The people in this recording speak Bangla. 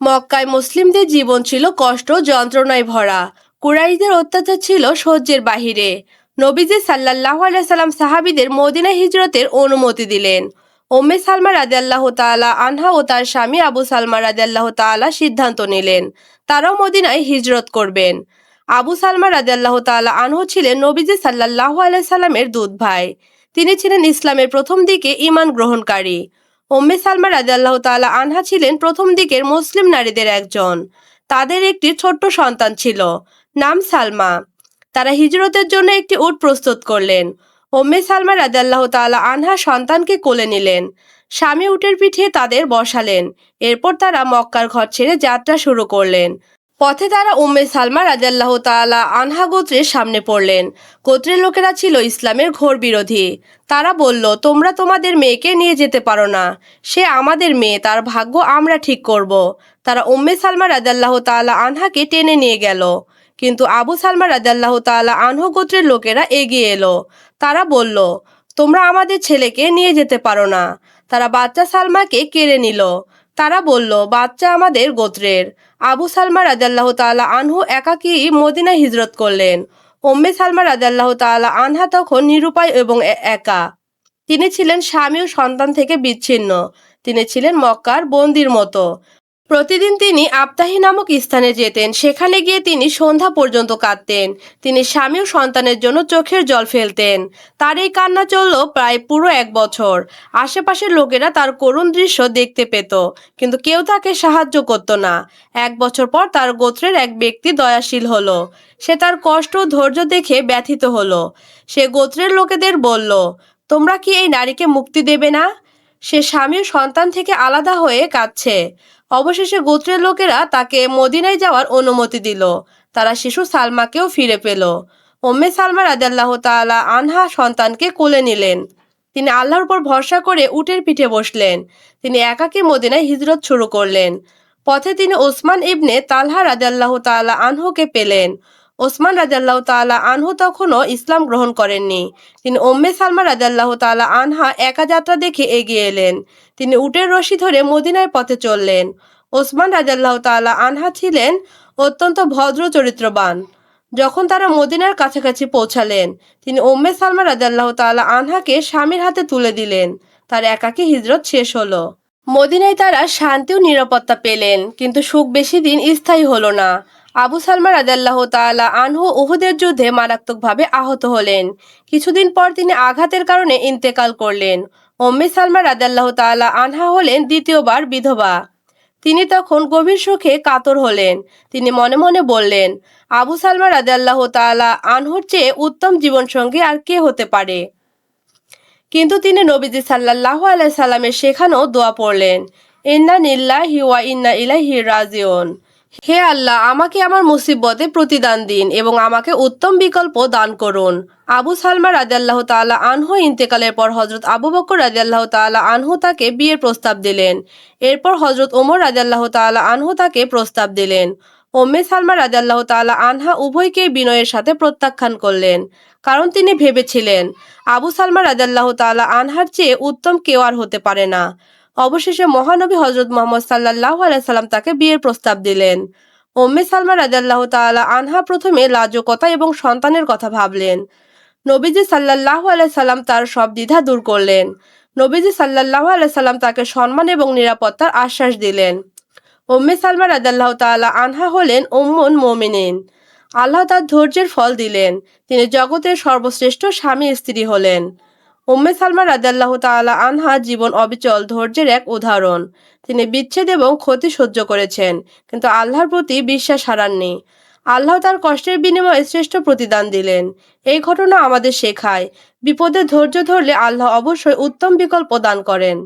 মক্কায় মুসলিমদের জীবন ছিল কষ্ট, যন্ত্রণায় ভরা। কুরাইশদের অত্যাচার ছিল সহ্যের বাহিরে। নবীজি সাল্লাহ সাল্লাম সাহাবিদের মদিনা হিজরতের অনুমতি দিলেন। ওম্মে সালমা রাদিয়াল্লাহ তাআলা আনহা ও তার স্বামী আবু সালমা রাদিয়াল্লাহ তাআলা সিদ্ধান্ত নিলেন, তারাও মদিনায় হিজরত করবেন। আবু সালমা রাদিয়াল্লাহ তাআলা আনহু ছিলেন নবীজি সাল্লাহ সাল্লামের দুধ ভাই। তিনি ছিলেন ইসলামের প্রথম দিকে ঈমান গ্রহণকারী। ওম্মে সালমা রাজাল্লাহ তালা আনহা ছিলেন প্রথম দিকের মুসলিম নারীদের একজন। তাদের একটি ছোট্ট সন্তান ছিল, নাম সালমা। তারা হিজরতের জন্য একটি উট প্রস্তুত করলেন। ওম্মে সালমা রাজাল্লাহ তালা আনহা সন্তানকে কোলে নিলেন, স্বামী উটের পিঠে তাদের বসালেন। এরপর তারা মক্কার ঘর ছেড়ে যাত্রা শুরু করলেন। পথে তারা উম্মে সালমা রাদিয়াল্লাহ তাআলা আনহা গোত্রের সামনে পড়লেন। গোত্রের লোকেরা ছিল ইসলামের ঘোর বিরোধী। তারা বলল, তোমরা তোমাদের মেয়েকে নিয়ে যেতে পারো না। সে আমাদের মেয়ে, তার ভাগ্য আমরা ঠিক করব। তারা উম্মে সালমা রাদিয়াল্লাহ তাআলা আনহাকে টেনে নিয়ে গেল। কিন্তু আবু সালমা রাদিয়াল্লাহ তাআলা আনহু গোত্রের লোকেরা এগিয়ে এলো। তারা বলল, তোমরা আমাদের ছেলেকে নিয়ে যেতে পারো না। তারা বাচ্চা সালমাকে কেড়ে নিল। তারা বলল, বাচ্চা আমাদের গোত্রের। আবু সালমা রাজাল্লাহ তাআলা আনহু একাকী মদিনা হিজরত করলেন। ওম্মে সালমা রাজাল্লাহ তাআলা আনহা তখন নিরুপায় এবং একা। তিনি ছিলেন স্বামী ও সন্তান থেকে বিচ্ছিন্ন। তিনি ছিলেন মক্কার বন্দির মতো। প্রতিদিন তিনি আপতাহি নামক স্থানে যেতেন। সেখানে গিয়ে তিনি সন্ধ্যা পর্যন্ত কাঁদতেন। তিনি স্বামী ও সন্তানের জন্য চোখের জল ফেলতেন। তার এই কান্না চলল প্রায় পুরো এক বছর। আশেপাশের লোকেরা তার করুণ দৃশ্য দেখতে পেত, কিন্তু কেউ তাকে সাহায্য করতো না। এক বছর পর তার গোত্রের এক ব্যক্তি দয়াশীল হলো। সে তার কষ্ট ও ধৈর্য দেখে ব্যথিত হলো। সে গোত্রের লোকেদের বলল, তোমরা কি এই নারীকে মুক্তি দেবে না? সে স্বামী ও সন্তান থেকে আলাদা হয়ে কাঁদছে। অবশেষে গোত্রের লোকেরা তাকে মদিনায় যাওয়ার অনুমতি দিল। তারা শিশু সালমাকেও ফিরে পেল। ওম্মে সালমা রাদিয়াল্লাহ তাআলা আনহা সন্তানকে কোলে নিলেন। তিনি আল্লাহর উপর ভরসা করে উটের পিঠে বসলেন। তিনি একাকী মদিনায় হিজরত শুরু করলেন। পথে তিনি ওসমান ইবনে তালহা রাদিয়াল্লাহ তাআলা আনহুকে পেলেন। ওসমান রাদিয়াল্লাহ তাআলা আনহু তখনও ইসলাম গ্রহণ করেননি। তিনি ওম্মে সালমা রাদিয়াল্লাহ তাআলা আনহা একা যাত্রা দেখে এগিয়ে এলেন। তিনি উটের রশি ধরে মদিনার পথে চললেন। ওসমান রাজাল্লাহ তাআলা আনহা ছিলেন অত্যন্ত ভদ্র, চরিত্রবান। যখন তারা মদিনার কাছাকাছি পৌঁছালেন, তিনি ওম্মে সালমা রাজাল্লাহ তাআলা আনহাকে স্বামীর হাতে তুলে দিলেন। তার একাকী হিজরত শেষ হলো। মদিনায় তারা শান্তি ও নিরাপত্তা পেলেন, কিন্তু সুখ বেশি দিন স্থায়ী হলো না। আবু সালমা রাজাল্লাহ তাআলা আনহু উহুদের যুদ্ধে মারাত্মকভাবে আহত হলেন। কিছুদিন পর তিনি আঘাতের কারণে ইন্তেকাল করলেন। ওম্মে সালমা রাদাল্লাহ তাআলা আনহা হলেন দ্বিতীয়বার বিধবা। তিনি তখন গভীর সুখে কাতর হলেন। তিনি মনে মনে বললেন, আবু সালমা রাদাল্লাহ তাআলা আনহুর চেয়ে উত্তম জীবনসঙ্গী আর কে হতে পারে? কিন্তু তিনি নবীজি সাল্লাহ আলাই সাল্লামের শেখানো দোয়া পড়লেন, ইন্না নিল্লাহি ওয়া ইন্না ইলাইহি রাজিউন। হে আল্লাহ, আমাকে আমার মুসিবতে প্রতিদান দিন এবং আমাকে উত্তম বিকল্প দান করুন। আবু সালমা রাজিয়াল্লাহ তাআলা আনহু ইন্তেকালের পর হজরত আবু বকর রাজিয়াল্লাহ তাআলা আনহু তাকে বিয়ের প্রস্তাব দিলেন। এরপর হজরত ওমর রাজিয়াল্লাহ তাআলা আনহু তাকে প্রস্তাব দিলেন। ওম্মে সালমা রাজিয়াল্লাহ তাআলা আনহা উভয়কে বিনয়ের সাথে প্রত্যাখ্যান করলেন। কারণ তিনি ভেবেছিলেন, আবু সালমা রাজিয়াল্লাহ তাআলা আনহার চেয়ে উত্তম কেউ আর হতে পারে না। অবশেষে মহানবী হজরত মোহাম্মদ সাল্লাহ সাল্লাম তাকে বিয়ের প্রস্তাব দিলেন। ওম্মে সালমা রাজাল্লাহ তাআলা আনহা প্রথমে লাজকতা এবং সন্তানের কথা ভাবলেন। নবীজি সাল্লাহ সাল্লাম তার সব দ্বিধা দূর করলেন। নবীজি সাল্লাহ সাল্লাম তাকে সম্মান এবং নিরাপত্তার আশ্বাস দিলেন। ওম্মে সালমা রাজাল্লাহ তাআলা আনহা হলেন উম্মুন মোমিনিন। আল্লাহ তার ধৈর্যের ফল দিলেন। তিনি জগতের সর্বশ্রেষ্ঠ স্বামী স্ত্রী হলেন। উম্মে সালমা রাদিয়াল্লাহু তাআলা আনহা জীবন অবিচল, ধৈর্যের এক উদাহরণ। তিনি বিচ্ছেদ এবং ক্ষতি সহ্য করেছেন, কিন্তু আল্লাহর প্রতি বিশ্বাস হারাননি। আল্লাহ তার কষ্টের বিনিময়ে শ্রেষ্ঠ প্রতিদান দিলেন। এই ঘটনা আমাদের শেখায়। বিপদে ধৈর্য ধরলে আল্লাহ অবশ্যই উত্তম বিকল্প দান করেন।